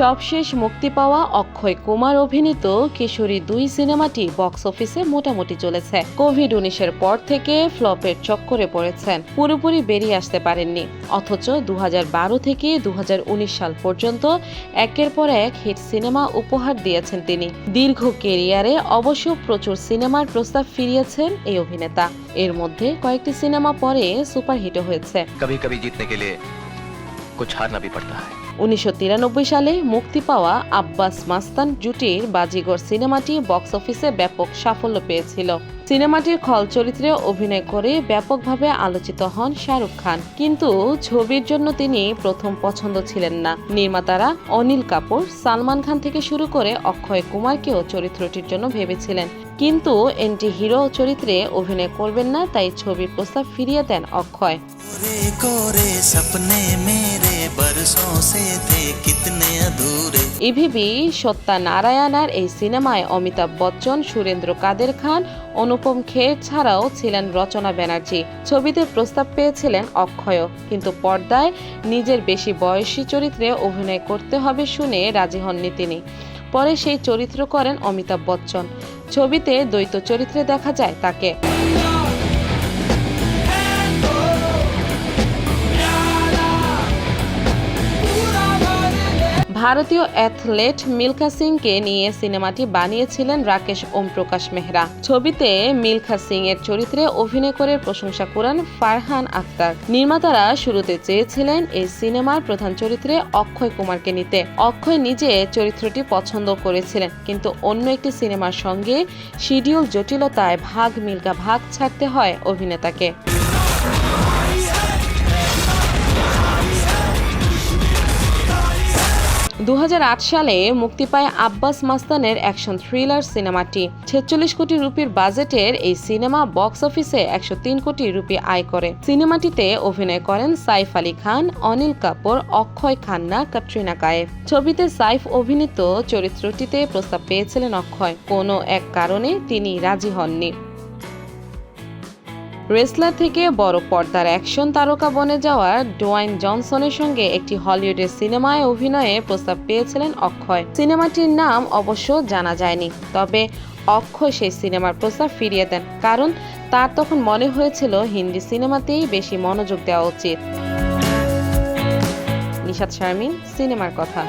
সবশেষ মুক্তি পাওয়া অক্ষয় কুমার অভিনীত কিশোরী দুই সিনেমাটি বক্স অফিসে মোটামুটি চলেছে। কোভিড উনিশের পর থেকে ফ্লপের চক্করে পড়েছেন। পুরোপুরি বেরিয়ে আসতে পারেননি। অথচ দু থেকে দু সাল পর্যন্ত একের পর এক হিট সিনেমা উপহার দিয়েছেন তিনি। দীর্ঘ কেরিয়ারে অবশ্য প্রচুর সিনেমার প্রস্তাব ফিরিয়েছেন এই অভিনেতা। এর মধ্যে কয়েকটি সিনেমা পরে সুপারহিট হয়েছে। কবি কবি জিতনে কে লিয়ে কুছ হারনা ভি পড়তা উনিশশো তিরানব্বই সালে মুক্তি পাওয়া আব্বাস মাস্তান জুটির বাজিগর সিনেমাটি বক্স অফিসে ব্যাপক সাফল্য পেয়েছিল। সিনেমাটির খল চরিত্রে অভিনয় করে ব্যাপকভাবে আলোচিত হন শাহরুখ খান। কিন্তু ছবির জন্য তিনি প্রথম পছন্দ ছিলেন না। নির্মাতারা অনিল কাপুর, সালমান খান থেকে শুরু করে অক্ষয় কুমারকেও চরিত্রটির জন্য ভেবেছিলেন। কিন্তু এন্টি হিরো চরিত্রে অভিনয় করবেন না তাই ছবির প্রস্তাব ফিরিয়ে দেন অক্ষয়। ইভিবি সত্যা নারায়ণার এই সিনেমায় অমিতাভ বচ্চন সুরেন্দ্র কাদের খান অনুপম খের ছাড়াও ছিলেন রচনা ব্যানার্জি। ছবিতে প্রস্তাব পেয়েছিলেন অক্ষয় কিন্তু পর্দায় নিজের বেশি বয়সী চরিত্রে অভিনয় করতে হবে শুনে রাজি হননি তিনি। পরে সেই চরিত্র করেন অমিতাভ বচ্চন। ছবিতে দ্বৈত চরিত্রে দেখা যায় তাকে। ভারতীয় অ্যাথলেট মিলখা সিংকে নিয়ে সিনেমাটি বানিয়েছিলেন রাকেশ ওম প্রকাশ মেহরা। ছবিতে মিলখা সিং এর চরিত্রে অভিনয় করে প্রশংসা করেন ফারহান আক্তার নির্মাতারা শুরুতে চেয়েছিলেন এই সিনেমার প্রধান চরিত্রে অক্ষয় কুমারকে নিতে। অক্ষয় নিজে চরিত্রটি পছন্দ করেছিলেন, কিন্তু অন্য একটি সিনেমার সঙ্গে শিডিউল জটিলতায় ভাগ মিলকা ভাগ ছাড়তে হয় অভিনেতাকে। দু হাজার আট সালে মুক্তি পায় আব্বাস মাস্তানের অ্যাকশন থ্রিলার সিনেমাটি। ছেচল্লিশ কোটি রুপির বাজেটের এই সিনেমা বক্স অফিসে একশো তিন কোটি রুপি আয় করে। সিনেমাটিতে অভিনয় করেন সাইফ আলী খান, অনিল কাপুর, অক্ষয় খান্না ক্যাটরিনা কায়েফ। ছবিতে সাইফ অভিনীত চরিত্রটিতে প্রস্তাব পেয়েছিলেন অক্ষয়। কোনো এক কারণে তিনি রাজি হননি। রেসলার থেকে বড় পর্দার অ্যাকশন তারকা বনে যাওয়া ডোয়াইন জনসনের সঙ্গে একটি হলিউডের সিনেমায় অভিনয়ে প্রস্তাব পেয়েছিলেন অক্ষয়। সিনেমাটির নাম অবশ্য জানা যায়নি, তবে অক্ষয় সেই সিনেমার প্রস্তাব ফিরিয়ে দেন, কারণ তার তখন মনে হয়েছিল হিন্দি সিনেমাতেই বেশি মনোযোগ দেওয়া উচিত। নিশাদ শারমিন, সিনেমার কথা।